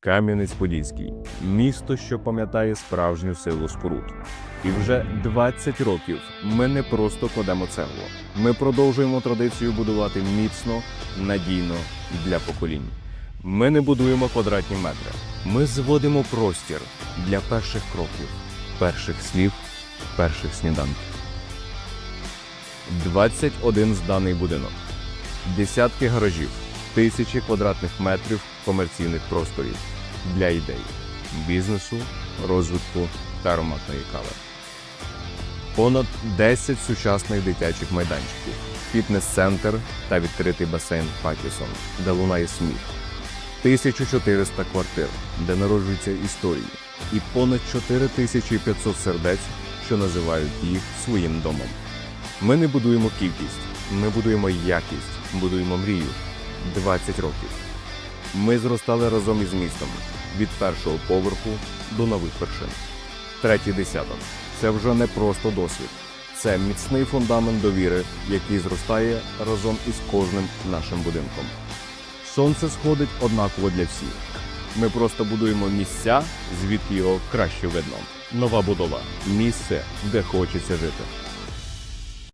Кам'янець-Подільський місто, що пам'ятає справжню силу споруд. І вже 20 років ми не просто кладемо цеглу. Ми продовжуємо традицію будувати міцно, надійно для поколінь. Ми не будуємо квадратні метри. Ми зводимо простір для перших кроків, перших слів, перших сніданків. 21 зданий будинок, десятки гаражів, тисячі квадратних метрів комерційних просторів для ідей, бізнесу, розвитку та ароматної кави. Понад 10 сучасних дитячих майданчиків, фітнес-центр та відкритий басейн Патісон, де лунає сміх, 1400 квартир, де народжуються історії, і понад 4500 сердець, що називають їх своїм домом. Ми не будуємо кількість, ми будуємо якість, будуємо мрію 20 років. Ми зростали разом із містом від першого поверху до нових вершин. Третій десяток це вже не просто досвід, це міцний фундамент довіри, який зростає разом із кожним нашим будинком. Сонце сходить однаково для всіх. Ми просто будуємо місця, звідки його краще видно. Нова будова місце, де хочеться жити.